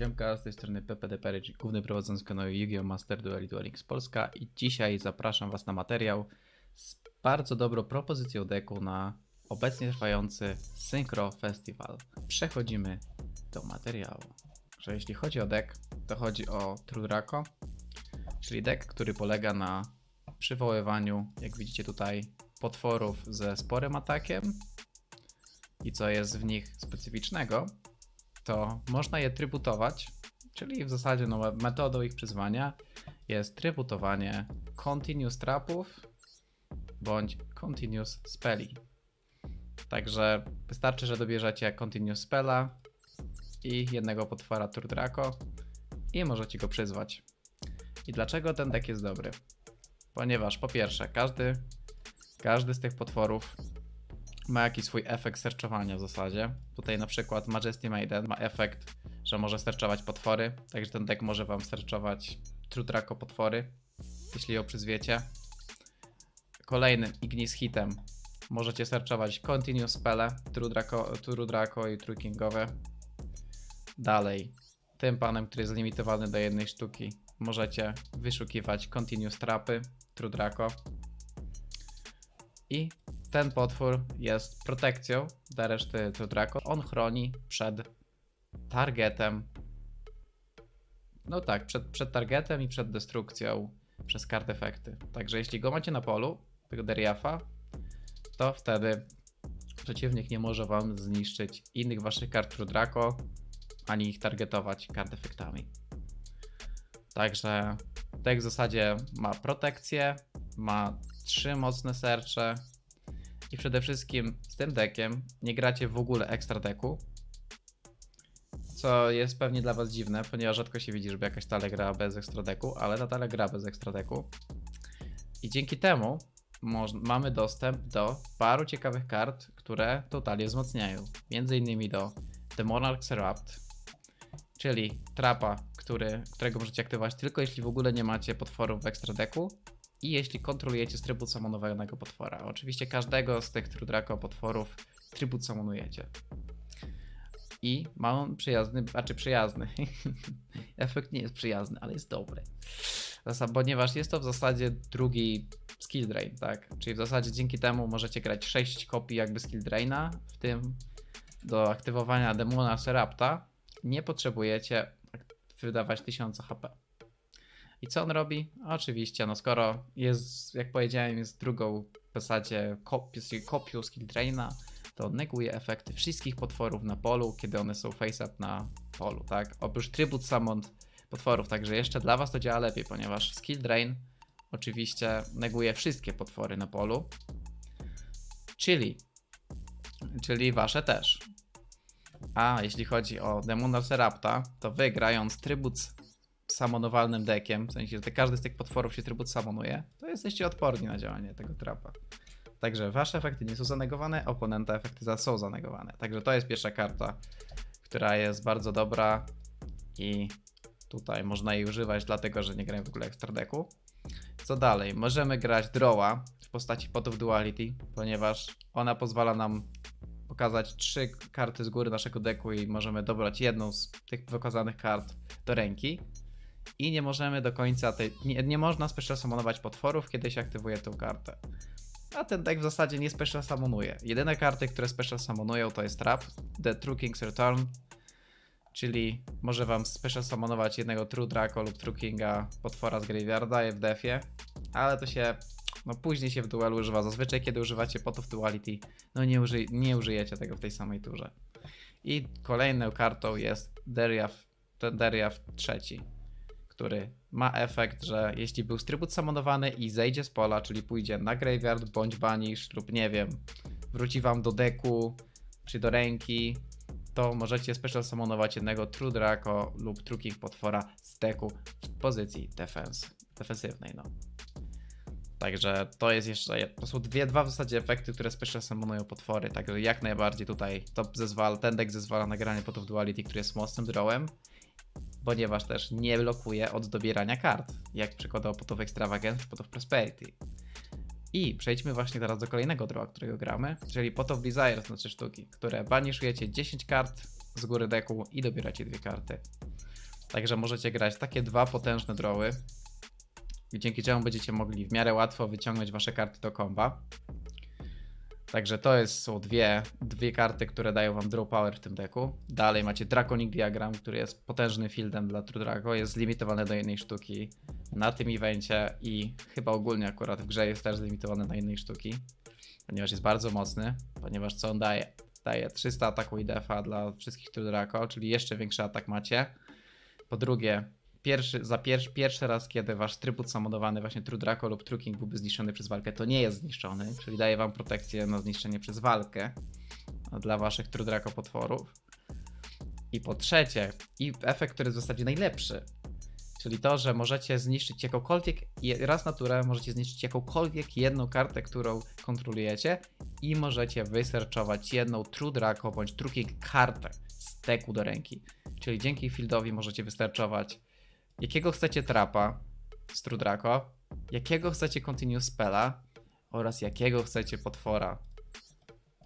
Siemka, z tej strony PPD Perycz, główny prowadzący kanału Yu-Gi-Oh! Master Duel i Duel Links Polska i dzisiaj zapraszam Was na materiał z bardzo dobrą propozycją deku na obecnie trwający Synchro Festival. Przechodzimy do materiału. Że jeśli chodzi o deck, to chodzi o Trudrako, czyli deck, który polega na przywoływaniu, jak widzicie tutaj, potworów ze sporym atakiem i co jest w nich specyficznego, to można je trybutować, czyli w zasadzie no, metodą ich przyzwania jest trybutowanie continuous trapów bądź continuous spelli. Także wystarczy, że dobierzecie continuous spella i jednego potwora Turdraco i możecie go przyzwać. I dlaczego ten deck jest dobry? Ponieważ po pierwsze, każdy, każdy z tych potworów ma jakiś swój efekt serczowania w zasadzie. Tutaj na przykład Majesty Maiden ma efekt, że może serczować potwory, także ten deck może wam serczować True Draco potwory, jeśli ją przyzwiecie. Kolejnym Ignis hitem możecie serczować Continuous Spele, True Draco i True Kingowe. Dalej, tym panem, który jest limitowany do jednej sztuki, możecie wyszukiwać Continuous Trapy, True Draco. I ten potwór jest protekcją dla reszty True Draco. On chroni przed targetem. No tak, przed, przed targetem i przed destrukcją przez kart efekty. Także jeśli go macie na polu, tego Deriafa, to wtedy przeciwnik nie może wam zniszczyć innych waszych kart True Draco, ani ich targetować kart efektami. Także deck w zasadzie ma protekcję, ma trzy mocne sercze i przede wszystkim z tym deckiem nie gracie w ogóle ekstra deku. Co jest pewnie dla was dziwne, ponieważ rzadko się widzi, żeby jakaś tale gra bez ekstra deku, ale ta tale gra bez ekstra deku. I dzięki temu mamy dostęp do paru ciekawych kart, które totalnie wzmacniają. Między innymi do The Monarch's Erupt, czyli trapa, który, którego możecie aktywować tylko jeśli w ogóle nie macie potworów w ekstra deku i jeśli kontrolujecie z trybu samonowanego potwora. Oczywiście każdego z tych Trudraco potworów trybut samonujecie. I ma on przyjazny, znaczy przyjazny. Efekt nie jest przyjazny, ale jest dobry. Ponieważ jest to w zasadzie drugi skill drain, tak? Czyli w zasadzie dzięki temu możecie grać 6 kopii jakby skill draina, w tym do aktywowania demona Serapta nie potrzebujecie wydawać 1000 HP. I co on robi? Oczywiście, no skoro jest, jak powiedziałem, jest drugą w zasadzie kopią, skill draina, to neguje efekty wszystkich potworów na polu, kiedy one są face up na polu, tak? Oprócz tribut summon potworów, także jeszcze dla was to działa lepiej, ponieważ skill drain oczywiście neguje wszystkie potwory na polu, czyli, czyli wasze też. A jeśli chodzi o Demona Serapta, to wy grając trybut z samonowalnym deckiem, w sensie, że każdy z tych potworów się trybut samonuje, to jesteście odporni na działanie tego trapa. Także wasze efekty nie są zanegowane, oponenta efekty za- są zanegowane. Także to jest pierwsza karta, która jest bardzo dobra i tutaj można jej używać, dlatego że nie grałem w ogóle ekstra decku. Co dalej? Możemy grać Drawa w postaci Pot of Duality, ponieważ ona pozwala nam pokazać trzy karty z góry naszego deku i możemy dobrać jedną z tych pokazanych kart do ręki. I nie możemy do końca tej. Nie, nie można special summonować potworów, kiedy się aktywuje tę kartę. A ten deck w zasadzie nie special summonuje. Jedyne karty, które special summonują to jest Trap, The True King's Return, czyli może wam special summonować jednego True Draco lub True Kinga potwora z Graveyarda w defie, ale to się no później się w duelu używa. Zazwyczaj kiedy używacie potów Duality, no nie, uży, nie użyjecie tego w tej samej turze. I kolejną kartą jest Deriav, ten Deriav trzeci, który ma efekt, że jeśli był trybut samonowany i zejdzie z pola, czyli pójdzie na graveyard bądź banish lub nie wiem, wróci wam do deku czy do ręki, to możecie special summonować jednego True Draco lub True King potwora z deku w pozycji defense, defensywnej. No. Także to jest jeszcze, to są dwie, dwa w zasadzie efekty, które special summonują potwory, także jak najbardziej tutaj to zezwala, ten deck zezwala na granie potów duality, który jest mocnym drawem, ponieważ też nie blokuje od dobierania kart, jak przykładowo potów extravagance czy potów prosperity. I przejdźmy właśnie teraz do kolejnego drawa, którego gramy, czyli pot of desires na 3 sztuki, które banishujecie 10 kart z góry deku i dobieracie dwie karty. Także możecie grać takie dwa potężne droły, dzięki czemu będziecie mogli w miarę łatwo wyciągnąć wasze karty do komba. Także to jest, są dwie, dwie karty, które dają wam draw power w tym deku. Dalej macie Draconic Diagram, który jest potężnym fieldem dla True. Jest zlimitowany do jednej sztuki na tym evencie i chyba ogólnie akurat w grze jest też zlimitowany na jednej sztuki, ponieważ jest bardzo mocny, ponieważ co on daje? Daje 300 ataku i defa dla wszystkich True Draco, czyli jeszcze większy atak macie. Po drugie, pierwszy, za pier, pierwszy raz, kiedy wasz trybut samodowany, właśnie True Draco lub True King byłby zniszczony przez walkę, to nie jest zniszczony, czyli daje wam protekcję na zniszczenie przez walkę dla waszych True Draco potworów. I po trzecie, i efekt, który jest w zasadzie najlepszy, czyli to, że możecie zniszczyć jakąkolwiek, raz na turę możecie zniszczyć jakąkolwiek jedną kartę, którą kontrolujecie i możecie wyserczować jedną True Draco bądź True King kartę z deku do ręki. Czyli dzięki fieldowi możecie wystarczować jakiego chcecie trapa z True Draco, jakiego chcecie Continuous Spella oraz jakiego chcecie potwora.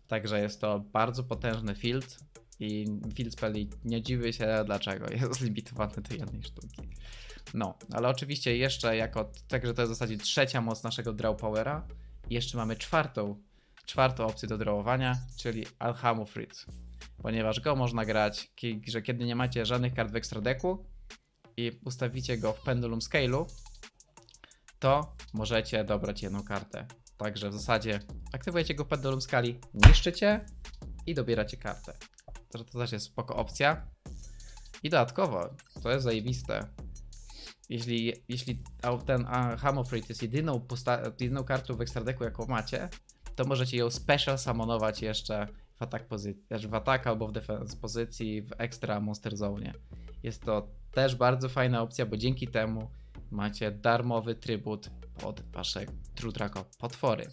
Także jest to bardzo potężny field i field spelli nie dziwię się dlaczego jest limitowany do jednej sztuki. No, ale oczywiście jeszcze jako, także to jest w zasadzie trzecia moc naszego draw powera. I jeszcze mamy czwartą, czwartą opcję do drawowania, czyli Alhamu Fritz. Ponieważ go można grać, że kiedy nie macie żadnych kart w extra decku i ustawicie go w Pendulum Scale'u, to możecie dobrać jedną kartę. Także w zasadzie aktywujecie go w Pendulum Skali, niszczycie i dobieracie kartę. Także to też jest spoko opcja. I dodatkowo, to jest zajebiste. Jeśli, jeśli ten Hamofrit jest jedyną, jedyną kartą w extra decku, jaką macie, to możecie ją special summonować jeszcze w atak pozycji, w atak albo w defense pozycji w extra monster zone. Jest to też bardzo fajna opcja, bo dzięki temu macie darmowy trybut pod wasze True Draco potwory.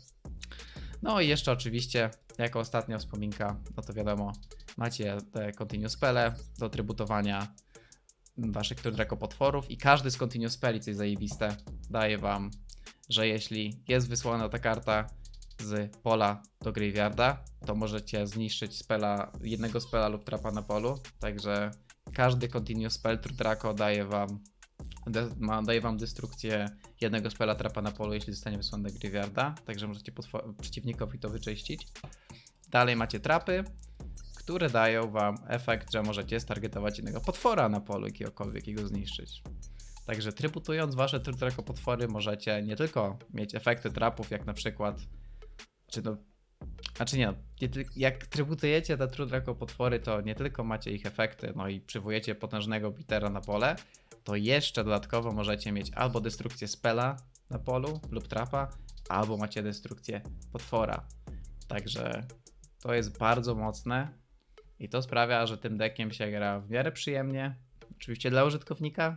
No i jeszcze oczywiście, jako ostatnia wspominka, no to wiadomo, macie te Continuous Spele do trybutowania waszych True Draco potworów i każdy z Continuous Spelli, co jest zajebiste, daje wam, że jeśli jest wysłana ta karta z pola do graveyarda, to możecie zniszczyć spela, jednego spela lub trapa na polu, także każdy Continuous Spell True Draco daje wam ma, daje wam destrukcję jednego spela trapa na polu, jeśli zostanie wysłany do graveyarda, także możecie przeciwnikowi to wyczyścić. Dalej macie trapy, które dają wam efekt, że możecie stargetować innego potwora na polu jakiegokolwiek i go zniszczyć. Także trybutując wasze Draco potwory możecie nie tylko mieć efekty trapów, jak na przykład czy no znaczy nie, tyl- jak trybutujecie te True Draco potwory, to nie tylko macie ich efekty, no i przywołujecie potężnego bitera na pole, to jeszcze dodatkowo możecie mieć albo destrukcję spela na polu lub trapa, albo macie destrukcję potwora. Także to jest bardzo mocne i to sprawia, że tym deckiem się gra w miarę przyjemnie, oczywiście dla użytkownika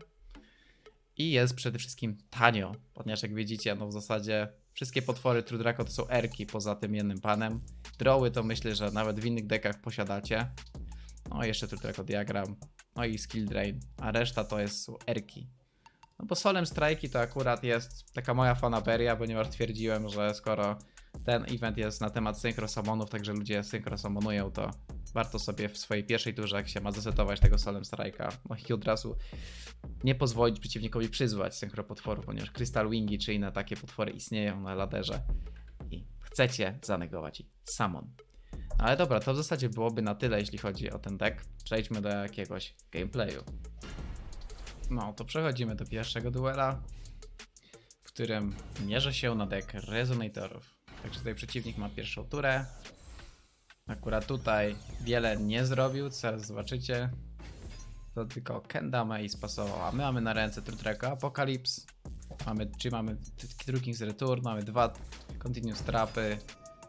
i jest przede wszystkim tanio, ponieważ jak widzicie, no w zasadzie wszystkie potwory True Draco to są erki poza tym jednym panem. Droły to myślę, że nawet w innych dekach posiadacie. No jeszcze True Draco Diagram, no i Skill Drain, a reszta to jest, erki. No bo Solem Strike'i to akurat jest taka moja fanaberia, ponieważ twierdziłem, że skoro ten event jest na temat synchro summonów, także ludzie synchro summonują, to warto sobie w swojej pierwszej turze, jak się ma zesetować tego Solem Strike'a, i od razu nie pozwolić przeciwnikowi przyzwać synchro potworów, ponieważ Crystal Wingi czy inne takie potwory istnieją na laderze i chcecie zanegować ich summon. No Ale dobra, to w zasadzie byłoby na tyle, jeśli chodzi o ten deck. Przejdźmy do jakiegoś gameplayu. No, to przechodzimy do pierwszego duela, w którym mierzę się na deck Resonatorów. Także tutaj przeciwnik ma pierwszą turę. Akurat tutaj wiele nie zrobił, co zaraz zobaczycie. To tylko Kendama i spasował. A my mamy na ręce Trutreko Apocalypse. Mamy, czyli mamy True King's Return, mamy dwa Continuous Trapy.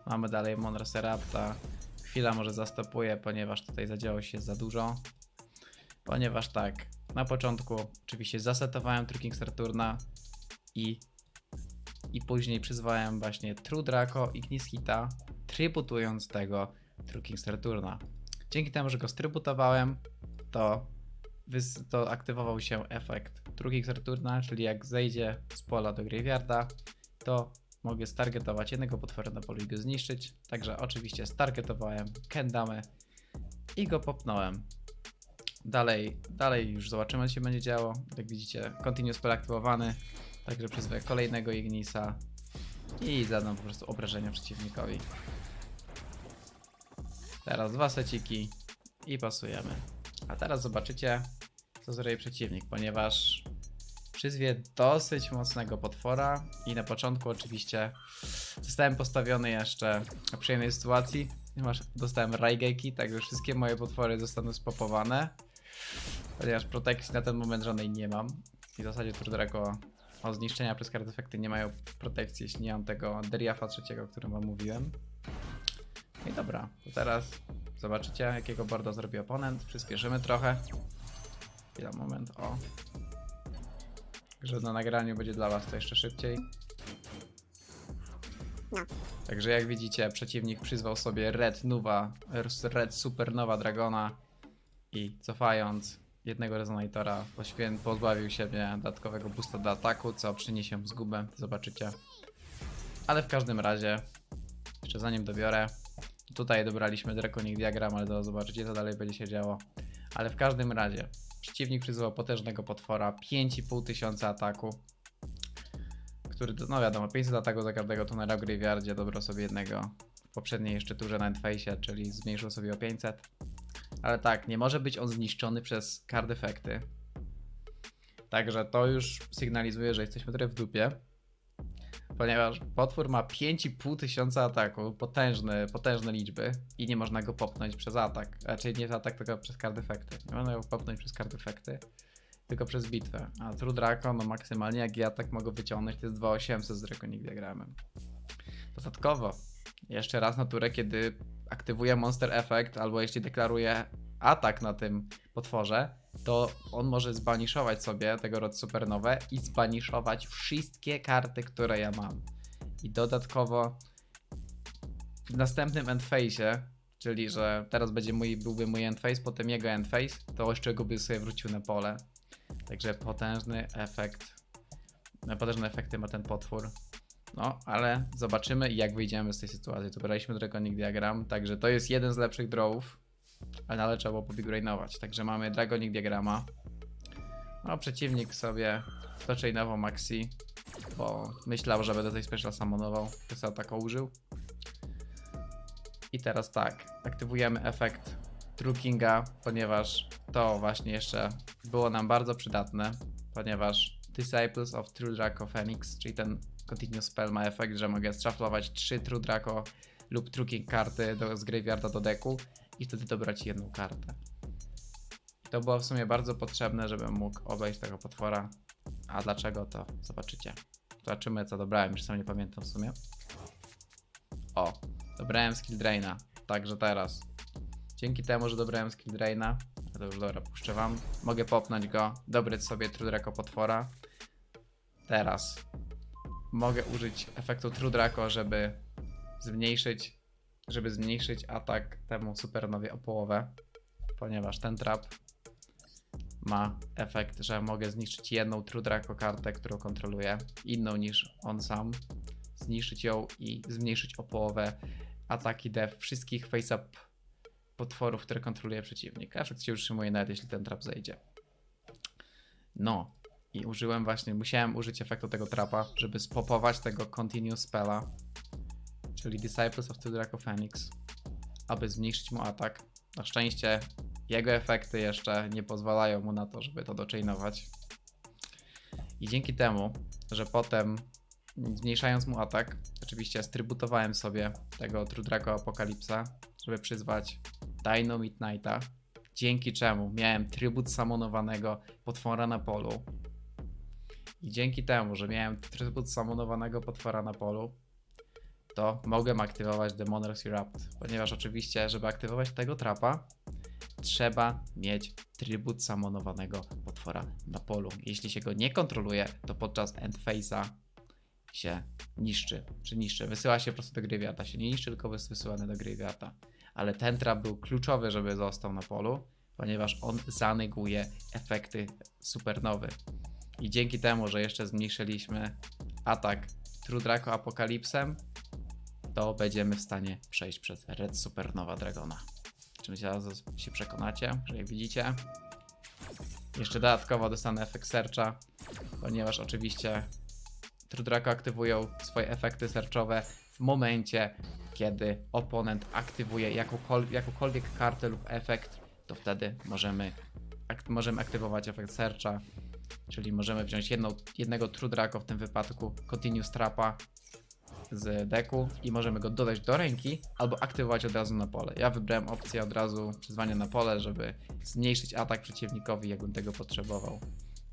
Mamy dalej Monra Serapta. Chwila może zastopuje, ponieważ tutaj zadziało się za dużo. Ponieważ tak, na początku oczywiście zasetowałem True King's Returna i, i później przyzwałem właśnie True Draco i Ignis Hita, trybutując tego True King's Returna. Dzięki temu, że go strybutowałem, to, to aktywował się efekt True King's Returna, czyli jak zejdzie z pola do graveyarda, to mogę stargetować jednego potwora na polu i go zniszczyć. Także oczywiście stargetowałem Kendamę i go popnąłem. Dalej, dalej już zobaczymy, co się będzie działo. Jak widzicie, Continuous Spell aktywowany, także przyzwę kolejnego Ignisa i zadam po prostu obrażenia przeciwnikowi. Teraz dwa seciki i pasujemy. A teraz zobaczycie, co zrobi przeciwnik, ponieważ przyzwie dosyć mocnego potwora i na początku oczywiście zostałem postawiony jeszcze w przyjemnej sytuacji, ponieważ dostałem Raigeki, także wszystkie moje potwory zostaną spopowane, ponieważ protekcji na ten moment żadnej nie mam i w zasadzie Turdrako o zniszczenia przez efekty nie mają protekcji, jeśli nie mam tego Deriafa trzeciego, o którym wam mówiłem. I dobra, to teraz zobaczycie jakiego boarda zrobi oponent, przyspieszymy trochę. Chwila, moment, o. Że na nagraniu będzie dla was to jeszcze szybciej. No. Także jak widzicie, przeciwnik przyzwał sobie Red Nuva, Red Supernowa Dragona i cofając jednego rezonatora pozbawił siebie dodatkowego boosta do ataku, co przyniesie zgubę, zobaczycie. Ale w każdym razie, jeszcze zanim dobiorę, tutaj dobraliśmy Draconic Diagram, ale to zobaczycie co dalej będzie się działo. Ale w każdym razie, przeciwnik przyzwał potężnego potwora, 5,5 tysiąca ataku, który, no wiadomo, 500 ataku za każdego tunera w Graveyardzie, dobrał sobie jednego w poprzedniej jeszcze turze na Endface'ie, czyli zmniejszył sobie o 500. Ale tak, nie może być on zniszczony przez card efekty. Także to już sygnalizuje, że jesteśmy trochę w dupie. Ponieważ potwór ma 5,5 tysiąca ataku, potężne, potężne liczby i nie można go popchnąć przez atak. Raczej nie przez atak, tylko przez card efekty. Nie można go popchnąć przez card efekty, tylko przez bitwę. A True no maksymalnie jak ja tak mogę wyciągnąć, to jest 2800 z Draconic Diagramem. Dodatkowo, jeszcze raz na turę, kiedy aktywuje Monster Effect, albo jeśli deklaruje atak na tym potworze, to on może zbaniszować sobie tego rod supernowe i zbaniszować wszystkie karty, które ja mam. I dodatkowo w następnym endface'ie, czyli że teraz będzie mój, byłby mój endface, potem jego endface, to jeszcze go by sobie wrócił na pole. Także potężny efekt, potężne efekty ma ten potwór. No, ale zobaczymy jak wyjdziemy z tej sytuacji. Tu braliśmy Dragonic Diagram, także to jest jeden z lepszych drawów, ale trzeba było pobigrainować. Także mamy Dragonic Diagrama. No, przeciwnik sobie touchainował Maxi, bo myślał, że będę tej special summonował, to sobie tak użył. I teraz tak, aktywujemy efekt True Kinga, ponieważ to właśnie jeszcze było nam bardzo przydatne, ponieważ Disciples of True Draco Phoenix, czyli ten Continuous Spell ma efekt, że mogę straflować 3 True Draco lub True King karty do, z Graveyarda do deku i wtedy dobrać jedną kartę. To było w sumie bardzo potrzebne, żebym mógł obejść tego potwora. A dlaczego to zobaczycie. Zobaczymy co dobrałem, już sam nie pamiętam w sumie. O, dobrałem skill draina. Także teraz. Dzięki temu, że dobrałem skill draina, to już dobra, puszczę wam. Mogę popnąć go, dobrać sobie True Draco potwora. Teraz mogę użyć efektu True Draco, żeby zmniejszyć, żeby zmniejszyć atak temu supernowie o połowę, ponieważ ten trap ma efekt, że mogę zniszczyć jedną True Draco kartę, którą kontroluję, inną niż on sam, zniszczyć ją i zmniejszyć o połowę ataki def wszystkich face-up potworów, które kontroluje przeciwnik. Efekt się utrzymuje nawet jeśli ten trap zejdzie. No, i użyłem właśnie, musiałem użyć efektu tego trapa, żeby spopować tego Continuous Spella, czyli Disciples of the Draco Phoenix, aby zmniejszyć mu atak. Na szczęście jego efekty jeszcze nie pozwalają mu na to, żeby to dochainować. I dzięki temu, że potem zmniejszając mu atak, oczywiście strybutowałem sobie tego True Draco Apokalipsa, żeby przyzwać Dino Midnighta, dzięki czemu miałem trybut samonowanego potwora na polu. I dzięki temu, że miałem trybut samonowanego potwora na polu, to mogłem aktywować Demoners Erupt, ponieważ oczywiście, żeby aktywować tego trapa, trzeba mieć trybut samonowanego potwora na polu. Jeśli się go nie kontroluje, to podczas endface'a się niszczy, czy niszczy. Wysyła się po prostu do graveyarda, się nie niszczy, tylko jest wysyłany do graveyarda. Ale ten trap był kluczowy, żeby został na polu, ponieważ on zaneguje efekty supernowy. I dzięki temu, że jeszcze zmniejszyliśmy atak True Draco Apokalipsem, to będziemy w stanie przejść przez Red Supernowa Dragona. Czy zaraz się przekonacie, że jak widzicie, Jeszcze dodatkowo dostanę efekt searcha, ponieważ oczywiście Trudrako aktywują swoje efekty searchowe w momencie, kiedy oponent aktywuje jakąkol- jakąkolwiek kartę lub efekt, to wtedy możemy, ak- możemy aktywować efekt searcha, czyli możemy wziąć jedną, jednego Trudrako, w tym wypadku Continuous Trapa z deku i możemy go dodać do ręki albo aktywować od razu na pole. Ja wybrałem opcję od razu przyzwania na pole, żeby zmniejszyć atak przeciwnikowi, jakbym tego potrzebował.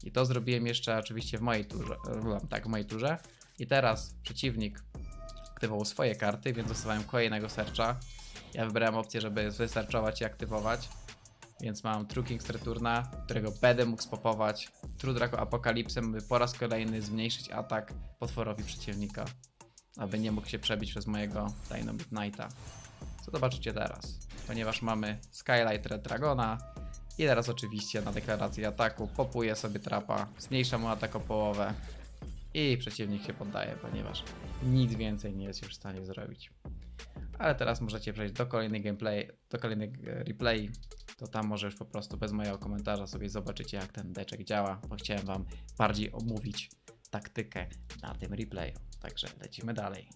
I to zrobiłem jeszcze oczywiście w mojej turze. e, Tak, w mojej turze. I teraz przeciwnik aktywował swoje karty, więc dostawałem kolejnego searcha. Ja wybrałem opcję, żeby wysearchować i aktywować. Więc mam True King's Returna, którego będę mógł spopować. True Draco Apokalipsem, by po raz kolejny zmniejszyć atak potworowi przeciwnika. Aby nie mógł się przebić przez mojego Dynamite Knighta. Co zobaczycie teraz. Ponieważ mamy Skylight Red Dragona, i teraz oczywiście na deklarację ataku popuję sobie trapa, zmniejsza mu atak o połowę i przeciwnik się poddaje, ponieważ nic więcej nie jest już w stanie zrobić. Ale teraz możecie przejść do kolejnej gameplay, do kolejnej e, replay. To tam może już po prostu bez mojego komentarza sobie zobaczycie jak ten deczek działa, bo chciałem wam bardziej omówić taktykę na tym replayu. Także lecimy dalej.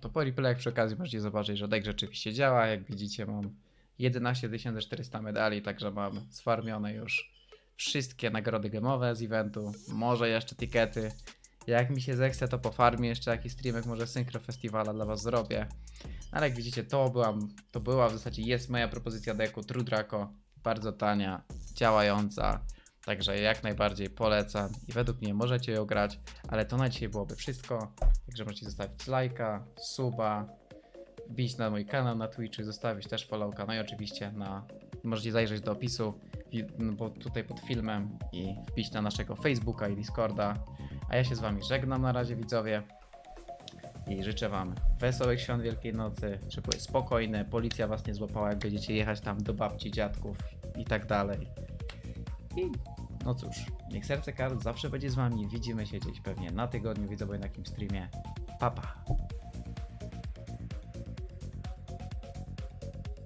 To po replayach przy okazji możecie zobaczyć, że deck rzeczywiście działa. Jak widzicie, mam 11 400 medali, także mam sfarmione już wszystkie nagrody gemowe z eventu. Może jeszcze tikety. Jak mi się zechce, to po farmie jeszcze jakiś streamek, może Synchro Festiwala dla was zrobię. Ale jak widzicie, to, byłam, to była w zasadzie jest moja propozycja deku True Draco. Bardzo tania, działająca. Także jak najbardziej polecam i według mnie możecie ją grać, ale to na dzisiaj byłoby wszystko. Także możecie zostawić lajka, suba, wbić na mój kanał na Twitchu, zostawić też followka, no i oczywiście na, możecie zajrzeć do opisu, no bo tutaj pod filmem i wbić na naszego Facebooka i Discorda. A ja się z wami żegnam na razie widzowie i życzę wam wesołych świąt Wielkiej Nocy, żeby były spokojne, policja was nie złapała jak będziecie jechać tam do babci, dziadków i tak dalej. I no cóż, niech serce kart zawsze będzie z wami, widzimy się gdzieś pewnie na tygodniu, widzowie na jakimś streamie. Pa pa!